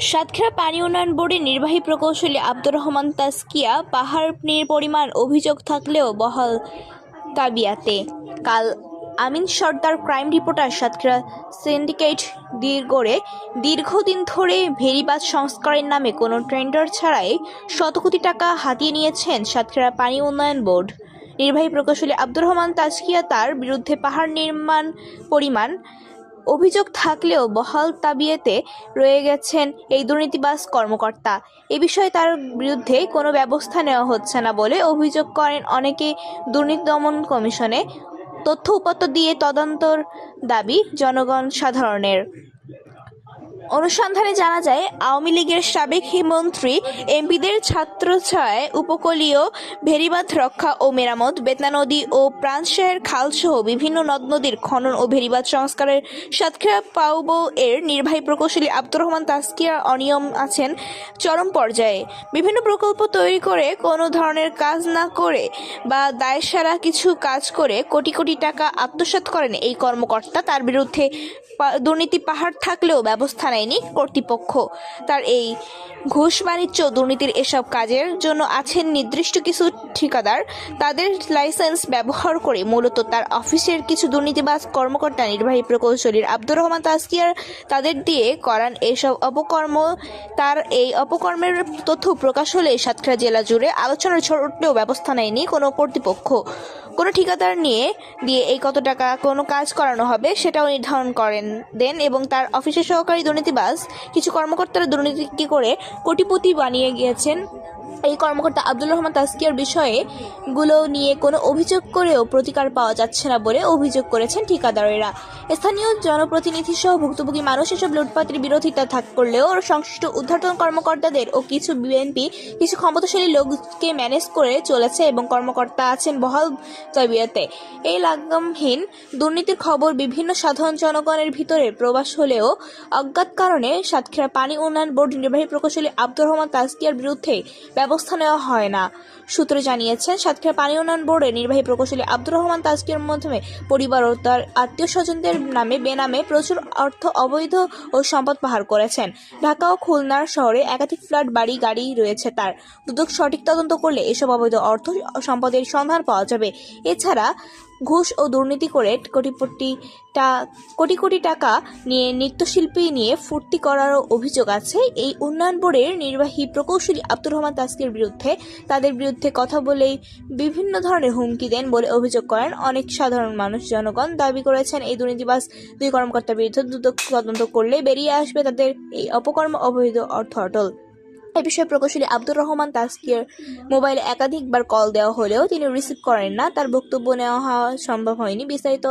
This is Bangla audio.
সাতক্ষীরা পানি উন্নয়ন বোর্ডের নির্বাহী প্রকৌশলী আব্দুর রহমান তাস্কিয়া পাহাড় নির পরিমাণ অভিযোগ থাকলেও বহাল তাবিয়াতে। কাল Amin Sardar crime reporter Satkhira syndicate দীর্ঘরে দীর্ঘদিন ধরে ভেরিবাজ সংস্কারের নামে কোনো টেন্ডার ছাড়াই শত কোটি টাকা হাতিয়ে নিয়েছেন সাতক্ষীরা পানি উন্নয়ন বোর্ড। নির্বাহী প্রকৌশলী আব্দুর রহমান তাজকিয়া তার বিরুদ্ধে পাহাড় নির্মাণ পরিমাণ অভিযোগ থাকলেও বহাল তাবিয়েতে রয়ে গেছেন এই দুর্নীতিবাজ কর্মকর্তা। এ বিষয়ে তার বিরুদ্ধে কোনো ব্যবস্থা নেওয়া হচ্ছে না বলে অভিযোগ করেন অনেকে দুর্নীতি দমন কমিশনে। তথ্য উপাত্ত দিয়ে তদন্তর দাবি জনগণ সাধারণের। অনুসন্ধানে জানা যায়, আওয়ামী লীগের সাবেক মন্ত্রী এমপিদের ছাত্রছায়ায় উপকূলীয় ভেরিবাঁধ রক্ষা ও মেরামত, বেতনা নদী ও প্রাণশাহের খালসহ বিভিন্ন নদ নদীর খনন ও ভেরিবাঁধ সংস্কারের সাতক্ষীরা পাউবো এর নির্বাহী প্রকৌশলী আব্দুর রহমান তাস্কিয়ার অনিয়ম আছেন চরম পর্যায়ে। বিভিন্ন প্রকল্প তৈরি করে কোনো ধরনের কাজ না করে বা দায়সারা কিছু কাজ করে কোটি কোটি টাকা আত্মসাৎ করেন এই কর্মকর্তা। তার বিরুদ্ধে দুর্নীতি পাহাড় থাকলেও ব্যবস্থা নেয়নি কর্তৃপক্ষ। তার এই ঘুষ বাণিজ্য দুর্নীতির এসব কাজের জন্য আছেন নির্দিষ্ট কিছু ঠিকাদার। তাদের লাইসেন্স ব্যবহার করে মূলত তার অফিসের কিছু দুর্নীতিবাজ কর্মকর্তা নির্বাহী প্রকৌশলীর আব্দুর রহমান তাস্কিয়ার তাদের দিয়ে করান এইসব অপকর্ম। তার এই অপকর্মের তথ্য প্রকাশ হলে সাতক্ষীরা জেলা জুড়ে আলোচনার ছড়লেও ব্যবস্থা নেয়নি কোনো কর্তৃপক্ষ। কোনো ঠিকাদার নিয়ে দিয়ে এই কত টাকা কোনো কাজ করানো হবে সেটাও নির্ধারণ করেন, দেন এবং তার অফিসের সহকারী দুর্নীতিবাজ কিছু কর্মকর্তারা দুর্নীতি করে কোটিপতি বানিয়ে গিয়েছেন। এই কর্মকর্তা আব্দুল রহমান তাস্কিয়ার বিষয়ে গুলো নিয়ে কোনো অভিযোগ করেও প্রতিকার পাওয়া যাচ্ছে না বলে অভিযোগ করেছেন ঠিকাদারেরা। স্থানীয় জনপ্রতিনিধি সহ ভুক্তভোগী মানুষ এসব লুটপাতের বিরোধিতা থাক করলেও সংশ্লিষ্ট উদ্ধারতন কর্মকর্তাদের ও কিছু বিএনপি, কিছু ক্ষমতাশালী লোককে ম্যানেজ করে চলেছে এবং কর্মকর্তা আছেন বহাল তবিয়তে। এই লাগামহীন দুর্নীতির খবর বিভিন্ন সাধারণ জনগণের ভিতরে প্রবাস হলেও অজ্ঞাত কারণে সাতক্ষীরা পানি উন্নয়ন বোর্ড নির্বাহী প্রকৌশলী আব্দুর রহমান তাস্কিয়ার বিরুদ্ধে ব্যবস্থা নেওয়া হয় না। সূত্র জানিয়েছেন, সাতক্ষীরা পানি উন্নয়ন বোর্ডের নির্বাহী প্রকৌশলী আব্দুর রহমান তাজকের মাধ্যমে পরিবার ও তার আত্মীয় স্বজনদের নামে বেনামে প্রচুর অর্থ অবৈধ ও সম্পদ পাহাড় করেছেন। ঢাকা ও খুলনার শহরে একাধিক ফ্ল্যাট, বাড়ি, গাড়ি রয়েছে তার। দুদক সঠিক তদন্ত করলে এসব অবৈধ অর্থ সম্পদের সন্ধান পাওয়া যাবে। এছাড়া ঘুষ ও দুর্নীতি করে কোটিপটি টা কোটি কোটি টাকা নিয়ে নৃত্যশিল্পী নিয়ে ফুর্তি করারও অভিযোগ আছে। এই উন্নয়ন বোর্ডের নির্বাহী প্রকৌশলী আব্দুর রহমান তাস্কির বিরুদ্ধে তাদের বিরুদ্ধে কথা বলেই বিভিন্ন ধরনের হুমকি দেন বলে অভিযোগ করেন অনেক সাধারণ মানুষ। জনগণ দাবি করেছেন, এই দুর্নীতিবাস দুই কর্মকর্তার বিরুদ্ধে দ্রুত তদন্ত করলে বেরিয়ে আসবে তাদের এই অপকর্ম অবৈধ অর্থ অটল। এ বিষয়ে প্রকৌশলী আব্দুর রহমান তাস্কির মোবাইলে একাধিকবার কল দেওয়া হলেও তিনি রিসিভ করেন না। তার বক্তব্য নেওয়া হওয়া সম্ভব হয়নি। বিস্তারিত